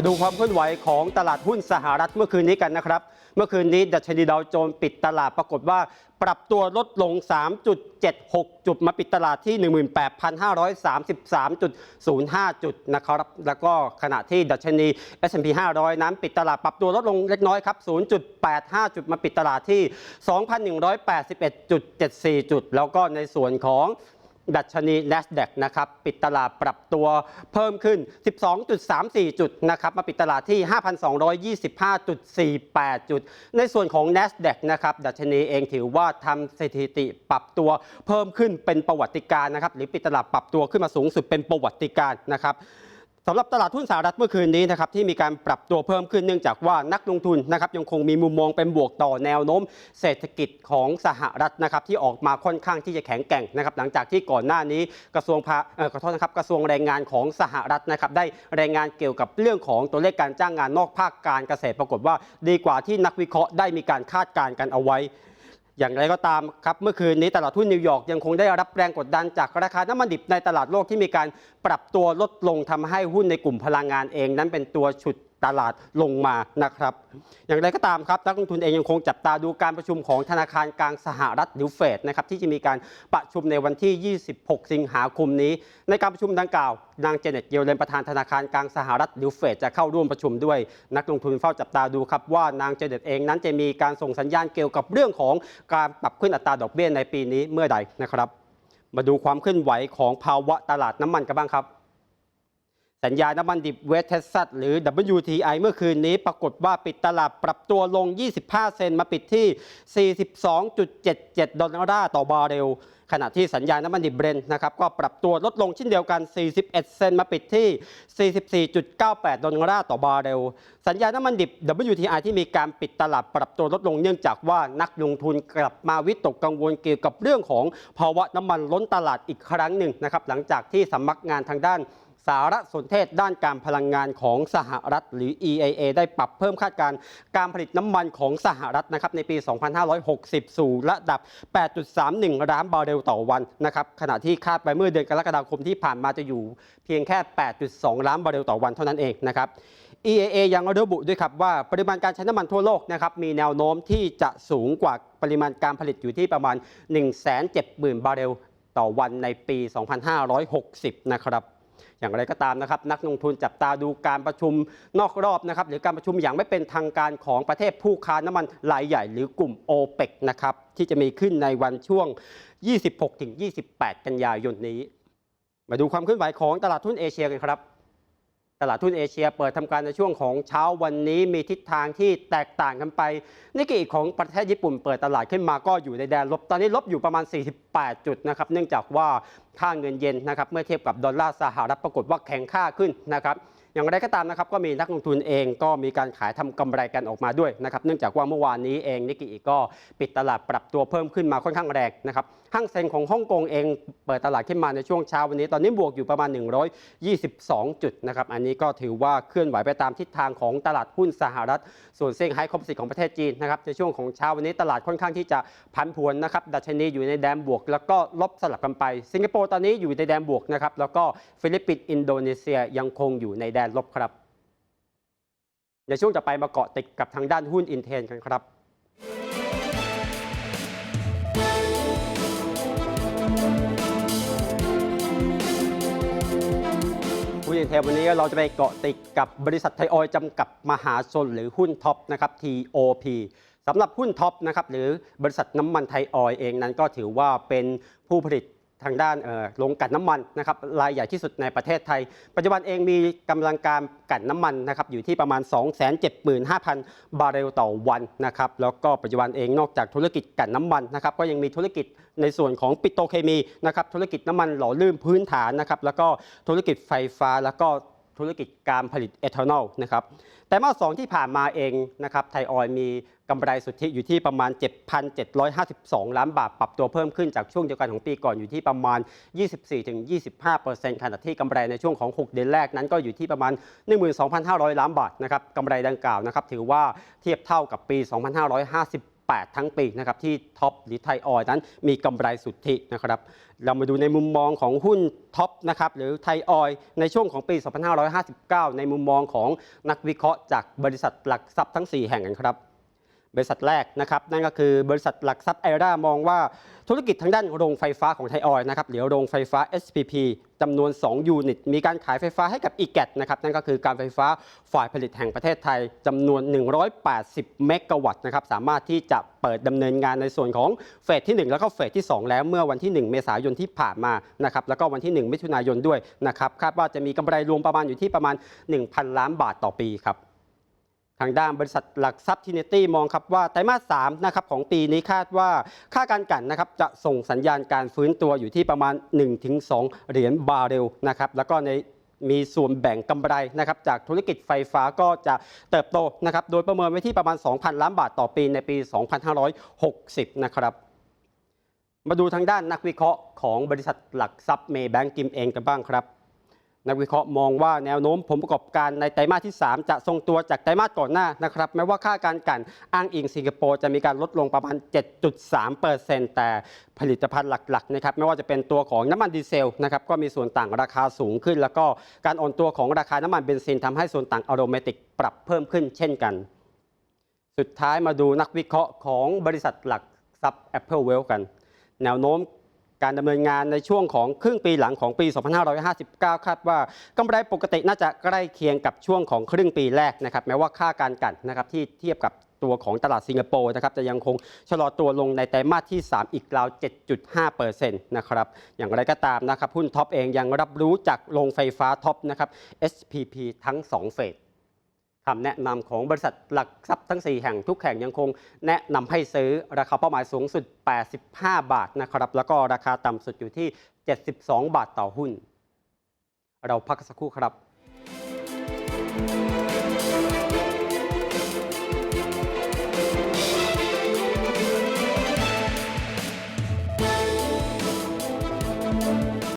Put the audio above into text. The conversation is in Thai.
มาดูความเคลื่อนไหวของตลาดหุ้นสหรัฐเมื่อคืนนี้กันนะครับ เมื่อคืนนี้ดัชนีดาวโจนส์ปิดตลาดปรากฏว่า ปรับตัวลดลง 3.76 จุดมาปิดตลาดที่ 18,533.05 จุดนะครับ แล้วก็ขณะที่ดัชนี S&P 500 นั้นปิดตลาดปรับตัวลดลงเล็กน้อยครับ 0.85 จุดมาปิดตลาดที่ 2,181.74 จุด แล้วก็ในส่วนของ ดัชนี NASDAQ นะครับปิดตลาดปรับตัวเพิ่มขึ้น 12.34 จุดนะครับมาปิดตลาดที่ 5,225.48 จุด ในส่วนของ NASDAQ นะครับดัชนีเองถือว่าทำสถิติปรับตัวเพิ่มขึ้นเป็นประวัติการ์นะครับหรือปิดตลาดปรับตัวขึ้นมาสูงสุดเป็นประวัติการ์นะครับ สำหรับตลาดหุ้นสหรัฐเมื่อคืนนี้นะครับที่มีการปรับตัวเพิ่มขึ้นเนื่องจากว่านักลงทุนนะครับยังคงมีมุมมองเป็นบวกต่อแนวโน้ม เศรษฐกิจของสหรัฐนะครับที่ออกมาค่อนข้างที่จะแข็งแกร่งนะครับหลังจากที่ก่อนหน้านี้กระทรวงพาขอโทษนะครับกระทรวงแรงงานของสหรัฐนะครับได้รายงานเกี่ยวกับเรื่องของตัวเลขการจ้างงานนอกภาคการเกษตรปรากฏว่า ดีกว่าที่นักวิเคราะห์ได้มีการคาดการณ์กันเอาไว้ อย่างไรก็ตามครับเมื่อคืนนี้ตลาดหุ้นนิวยอร์กยังคงได้รับแรงกดดันจากราคาน้ำมันดิบในตลาดโลกที่มีการปรับตัวลดลงทำให้หุ้นในกลุ่มพลังงานเอง นั้นเป็นตัวฉุด ตลาดลงมานะครับ อย่างไรก็ตามครับนักลงทุนเองยังคงจับตาดูการประชุมของธนาคารกลางสหรัฐหรือเฟดนะครับที่จะมีการประชุมในวันที่ 26 สิงหาคมนี้ ในการประชุมดังกล่าวนางเจเน็ตเยลเลนประธานธนาคารกลางสหรัฐหรือเฟดจะเข้าร่วมประชุมด้วย นักลงทุนเฝ้าจับตาดูครับว่านางเจเน็ตเองนั้นจะมีการส่งสัญญาณเกี่ยวกับเรื่องของการปรับขึ้นอัตราดอกเบี้ยในปีนี้เมื่อใดนะครับ มาดูความเคลื่อนไหวของภาวะตลาดน้ำมันกันบ้างครับ สัญญาน้ำมันดิบเวสเทสซัสหรือ WTI เมื่อคืนนี้ปรากฏว่าปิดตลาดปรับตัวลง 25 เซนมาปิดที่ 42.77 ดอลลาร์ต่อบาร์เรลขณะที่สัญญาน้ำมันดิบเบรนท์นะครับก็ปรับตัวลดลงเช่นเดียวกัน 41 เซนมาปิดที่ 44.98 ดอลลาร์ต่อบาร์เรล สัญญาน้ำมันดิบ WTI ที่มีการปิดตลาดปรับตัวลดลงเนื่องจากว่านักลงทุนกลับมาวิตกกังวลเกี่ยวกับเรื่องของภาวะน้ำมันล้นตลาดอีกครั้งหนึ่งนะครับหลังจากที่สำนักงานทางด้าน สารสนเทศด้านการพลังงานของสหรัฐหรือ EIA ได้ปรับเพิ่มคาดการการผลิตน้ำมันของสหรัฐนะครับในปี 2560 สู่ระดับ 8.31 ล้านบาร์เรลต่อวันนะครับขณะที่คาดไปเมื่อเดือนกรกฎาคมที่ผ่านมาจะอยู่เพียงแค่ 8.2 ล้านบาร์เรลต่อวันเท่านั้นเองนะครับ EAA ยังระบุด้วยครับว่าปริมาณการใช้น้ำมันทั่วโลกนะครับมีแนวโน้มที่จะสูงกว่าปริมาณการผลิตอยู่ที่ประมาณ 170,000 บาร์เรลต่อวันในปี 2560 นะครับ อย่างไรก็ตามนะครับนักลงทุนจับตาดูการประชุมนอกรอบนะครับหรือการประชุมอย่างไม่เป็นทางการของประเทศผู้ค้าน้ำมันรายใหญ่ หรือกลุ่ม o p e c นะครับที่จะมีขึ้นในวันช่วง 26-28 กันยายนนี้ มาดูความเคลื่อนไหวของตลาดทุนเอเชียกันครับ ตลาดทุนเอเชียเปิดทำการในช่วงของเช้าวันนี้มีทิศทางที่แตกต่างกันไปนิกเกอิของประเทศญี่ปุ่นเปิดตลาดขึ้นมาก็อยู่ในแดนลบ ตอนนี้ลบอยู่ประมาณ 48 จุดนะครับเนื่องจากว่าค่าเงินเยนนะครับเมื่อเทียบกับดอลลาร์สหรัฐปรากฏว่าแข็งค่าขึ้นนะครับ อย่างไรก็ตามนะครับก็มีนักลงทุนเองก็มีการขายทำกำไรกันออกมาด้วยนะครับเนื่องจากว่าเมื่อวานนี้เองนิกกอิก็ปิดตลาดปรับตัวเพิ่มขึ้นมาค่อนข้างแรงนะครับห้างเซ็งของฮ่องกงเองเปิดตลาดขึ้นมาในช่วงเช้าวันนี้ตอนนี้บวกอยู่ประมาณ 122 จุดนะครับอันนี้ก็ถือว่าเคลื่อนไหวไปตามทิศทางของตลาดหุ้นสหรัฐ ส่วนเซี่ยงไฮ้คอมโพสิตของประเทศจีนนะครับในช่วงของเช้าวันนี้ตลาดค่อนข้างที่จะพันผวนนะครับดัชนีอยู่ในแดนบวก แล้วก็ลบสลับกันไป สิงคโปร์ตอนนี้อยู่ในแดนบวกนะครับแล้วก็ฟิลิปปินส์อินโดนีเซียยังคงอยู่ในแดนลบครับในช่วงต่อไปมาเกาะติดกับทางด้านหุ้นอินเทนกันครับหุ้นอินเทนวันนี้เราจะไปเกาะติดกับบริษัทไทยออยจำกัดมหาชนหรือหุ้นท็อปนะครับ TOP สำหรับหุ้นท็อปนะครับหรือบริษัทน้ำมันไทยออยเองนั้นก็ถือว่าเป็นผู้ผลิต ทางด้านโรงกั่นน้ำมันนะครับรายใหญ่ที่สุดในประเทศไทย ปัจจุบันเองมีกำลังการกั่นน้ำมันนะครับอยู่ที่ประมาณ 275,000 บาร์เรลต่อวันนะครับแล้วก็ปัจจุบันเองนอกจากธุรกิจกั่นน้ำมันนะครับก็ยังมีธุรกิจในส่วนของปิโตเคมีนะครับธุรกิจน้ำมันหล่อลื่นพื้นฐานนะครับแล้วก็ธุรกิจไฟฟ้าแล้วก็ ธุรกิจการผลิตเอทานอลนะครับแต่มาสองที่ผ่านมาเองนะครับไทยออยมีกำไรสุทธิอยู่ที่ประมาณ 7,752 ล้านบาท ปรับตัวเพิ่มขึ้นจากช่วงเดียวกันของปีก่อนอยู่ที่ประมาณ 24-25%ขณะที่กำไรในช่วงของ 6 เดือนแรกนั้นก็อยู่ที่ประมาณ 12,500 ล้านบาทนะครับกำไรดังกล่าวนะครับถือว่าเทียบเท่ากับปี 2558 8 ทั้งปีนะครับที่ท็อปหรือไทยออยนั้นมีกำไรสุทธินะครับเรามาดูในมุมมองของหุ้นท็อปนะครับหรือไทยออยในช่วงของปี 2559 ในมุมมองของนักวิเคราะห์จากบริษัทหลักทรัพย์ทั้ง 4 แห่งกันครับ บริษัทแรกนะครับนั่นก็คือบริษัทหลักทรัพย์ไอรามองว่าธุรกิจทางด้านโรงไฟฟ้าของไทยออยนะครับเดี๋ยวโรงไฟฟ้า SPP จำนวน 2 ยูนิต มีการขายไฟฟ้าให้กับ e g a t นะครับนั่นก็คือการไฟฟ้าฝ่ายผลิตแห่งประเทศไทยจำนวน 180 เมกะวัตต์นะครับสามารถที่จะเปิดดำเนินงานในส่วนของเฟสที่ 1 แล้วก็เฟสที่ 2 แล้วเมื่อวันที่ 1 เมษายนที่ผ่านมานะครับแล้วก็วันที่ 1 มิถุนายนด้วยนะครับคาดว่าจะมีกำไรรวมประมาณอยู่ที่ประมาณ 1,000 ล้านบาทต่อปีครับ ทางด้านบริษัทหลักทรัพย์ทินตี้มองครับว่าไตรมาส3นะครับของปีนี้คาดว่าค่าการกันนะครับจะส่งสัญญาณการฟื้นตัวอยู่ที่ประมาณ 1-2 เหรียญบาร์เรลนะครับแล้วก็ในมีส่วนแบ่งกำไรนะครับจากธุรกิจไฟฟ้าก็จะเติบโตนะครับโดยประเมินไว้ที่ประมาณ 2,000 ล้านบาทต่อปีในปี 2560 นะครับ มาดูทางด้านนักวิเคราะห์ของบริษัทหลักทรัพย์เมย์แบงกิมเองกันบ้างครับ นักวิเคราะห์มองว่าแนวโน้มผลประกอบการในไตรมาสที่ 3 จะทรงตัวจากไตรมาสก่อนหน้านะครับแม้ว่าค่าการกันอ้างอิงสิงคโปร์จะมีการลดลงประมาณ 7.3%แต่ผลิตภัณฑ์หลักๆนะครับไม่ว่าจะเป็นตัวของน้ำมันดีเซลนะครับก็มีส่วนต่างราคาสูงขึ้น แล้วก็การอ่อนตัวของราคาน้ำมันเบนซินทำให้ส่วนต่างอโรเมติกปรับเพิ่มขึ้นเช่นกัน สุดท้ายมาดูนักวิเคราะห์ของบริษัทหลักทรัพย์ Apple w e l l กัน แนวโน้ม การดำเนินงานในช่วงของครึ่งปีหลังของปี 2559 คาดว่ากำไรปกติน่าจะใกล้เคียงกับช่วงของครึ่งปีแรกนะครับแม้ว่าค่าการกันนะครับที่เทียบกับตัวของตลาดสิงคโปร์นะครับจะยังคงชะลอตัวลงในไตรมาสที่ 3 อีกราว 7.5%นะครับอย่างไรก็ตามนะครับหุ้นท็อปเองยังรับรู้จากโรงไฟฟ้าท็อปนะครับ SPP ทั้ง 2 เฟส คำแนะนำของบริษัทหลักทรัพย์ทั้ง 4 แห่งทุกแห่งยังคงแนะนำให้ซื้อราคาเป้าหมายสูงสุด 85 บาทนะครับแล้วก็ราคาต่ำสุดอยู่ที่ 72 บาทต่อหุ้น เราพักสักครู่ครับ